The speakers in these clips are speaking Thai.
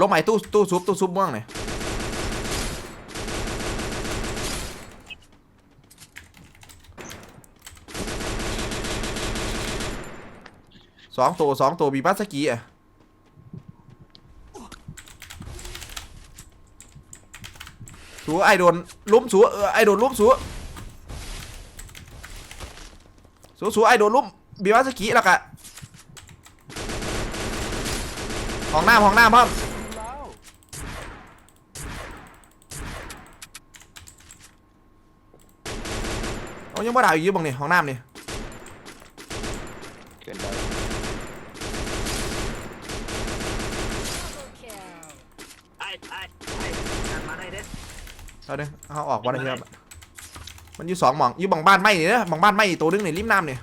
ลงใหม่ตู้ตู้ซุปตู้ซุปม่วงหน่อยสองตัวสองตัวมีบัสกีอะสูไอโดนลุ้มสูเออไอโดนลุ้มสูสูสูไอโดนลุ้มมีบัสกีแล้วกะห้องน้ำห้องน้ำพ่อม แล้ว เอา ยังบ่ด่าอยู่บังนี่ห้องน้ำนี่เกินไปไอ้ไอ้ไอ้ทำมาได้เด้อเอาดิเอาออกวันอะไรครับมันอยู่สองหมองอยู่บังบ้านไหมนี่นะบังบ้านไหมอีกตัวนึงนี่ริมน้ำนี่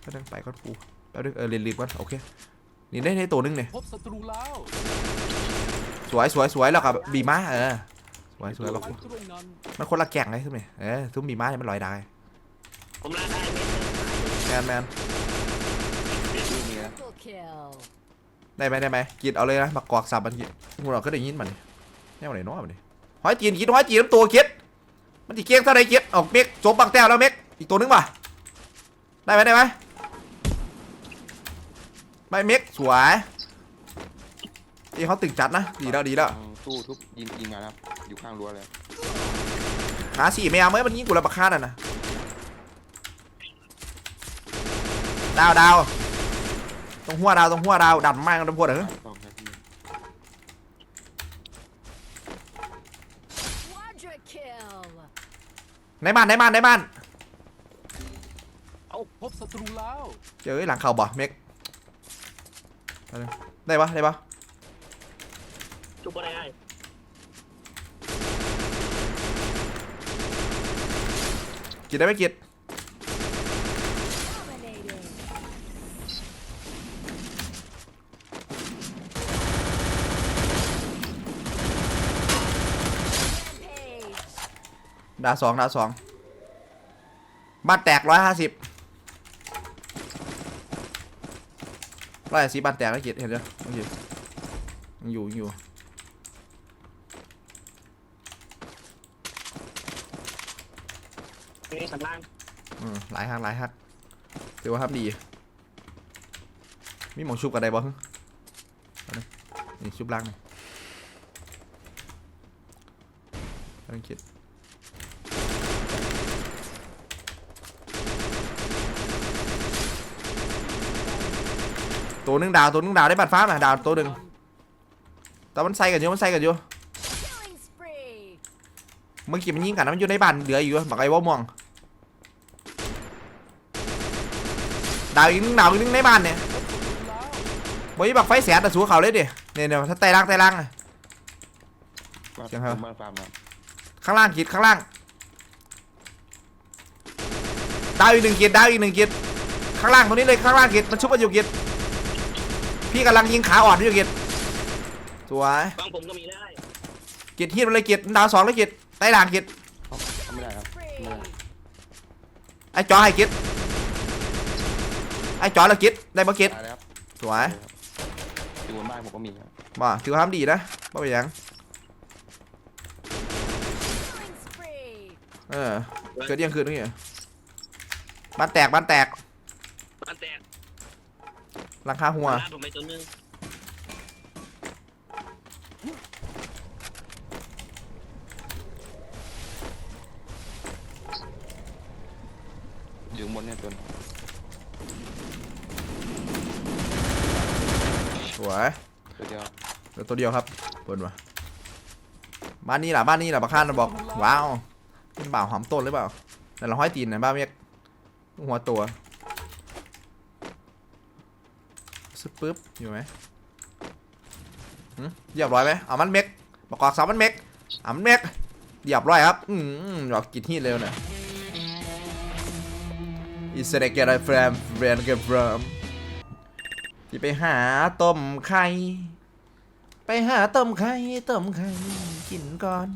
ไปดึงไปก็กูไปดึงเออเรียนรีบก่อนโอเคนี่ได้ได้ตัวนึงนี่พบศัตรูแล้วสวยสวยสวยแล้วกับบีม้าเออ สวยสวยแบบไว้ตรงนั้นมันคนละแก่งเลยทุกนี่เออทุกบีม้าเนี่ยมันลอยได้ผมลาได้เม็ดแมนแมนเปลี่ยนรูปนี้นะ Triple kill. ได้ไหมได้ไหมกินเอาเลยนะบักกอกสับมันกินงูเราก็ได้ยินมันนี่แนวไหนเน้อมันนี่หอยจีนกินหอยจีนน้ำตัวเก็ดมันตีเกี้ยงเท่าไรเก็ดออกเม็กจบบังแต้วแล้วเม็กอีกตัวนึงป่ะได้ไหมได้ไหมไม่เม็กสวยที่เขาตึงจัดนะดีแล้วดีแล้วทางตู้ทุบยิงยิงมานะครับ อยู่ข้างรั้วเลยหาสี่ไม่เอาเมื่อมันยิงกูระบักฆ่าน่ะนะดาวดาวตรงหัวดาวตรงหัวดาวดันไม้กันตรงหัวเด้อสองนาที Quadra kill. ในบ้านในบ้านในบ้านพบศัตรูแล้วเจอไอ้หลังเข่าบ่เม็กเอาเลยได้ปะได้ปะจุบอะไรไอ้ กินได้ไหมกินดาสองดาสองบ้านแตกร้อยห้าสิบร้อยสิบบ้านแตกแล้วกินเห็นไหมโอเคยังอยู่ยังอยู่ นี่สันล่างอืมหลายฮักหลายฮักถือว่าทำดี มีหมองชุบกันได้บ่ฮึเอาดินี่ชุบล่างนี่ตั้งคิดตัวนึงดาวตัวนึงดาวได้บัตรฟ้าน่ะดาวตัวหนึ่งแต่มันใส่กันอยู่มันใส่กันอยู่ เมื่อกี้มันยิงกันนะมันอยู่ในบ้านเหลืออยู่บักไอ้ว่ามองดาวอีกนึงดาวอีกนึงในบ้านเนี่ยพบศัตรูแล้วบ่มีบักไฟแสนแต่สู้เขาเลยดิเนี่ยเนี่ยถ้าไต่ล่างไต่ล่างอะบ้านเสียงครับบ้านฟาร์มนะข้างล่างขีดข้างล่างดาวอีกหนึ่งขีดดาวอีกหนึ่งขีดข้างล่างตรงนี้เลยข้างล่างขีดมันชุบมันอยู่ขีดพี่กำลังยิงขาอ่อนอยู่ขีดสวยฟังผมก็มีได้ขีดฮีดมันเลยขีดดาวสองเลยขีด ไต่ล่างขีดเอาเอาไม่ได้ครับ Spree. ไม่ได้ไอ้จอให้ขีดไอ้จอแล้วขีดได้บ่ขีดตายแล้วครับสวยอยู่บนบ้านผมก็มีครับมาถือว่าทำดีนะบ่เป็นหยัง Killing spree. เออเกิดเที่ยงคืนนี่บ้านแตกบ้านแตกมันแตกหลังคาหัวลาดผมไปตัวนึง อยู่ข้างบนเนี่ยตัวสวยตัวเดียวเหลือตัวเดียวครับเปิดมาบ้านนี้แหละบ้านนี้แหละบักข้านบอก ว้าวเป็นบ่าวหอมต้นหรือเปล่าแต่เราห้อยตีนนะบ้านเมียกหัวตัวซึบปึ๊บอยู่ไหมหึเรียบร้อยไหมเอามันเมกประกอบสามมันเมกเอามันเมกเรียบร้อยครับ อืมดอกกินที่เร็วหน่อย อิสระเกลแฟรมเรนเกฟรมที่ไปหาต้มไข่ ไปหาต้มไข่ ต้มไข่ กินก่อน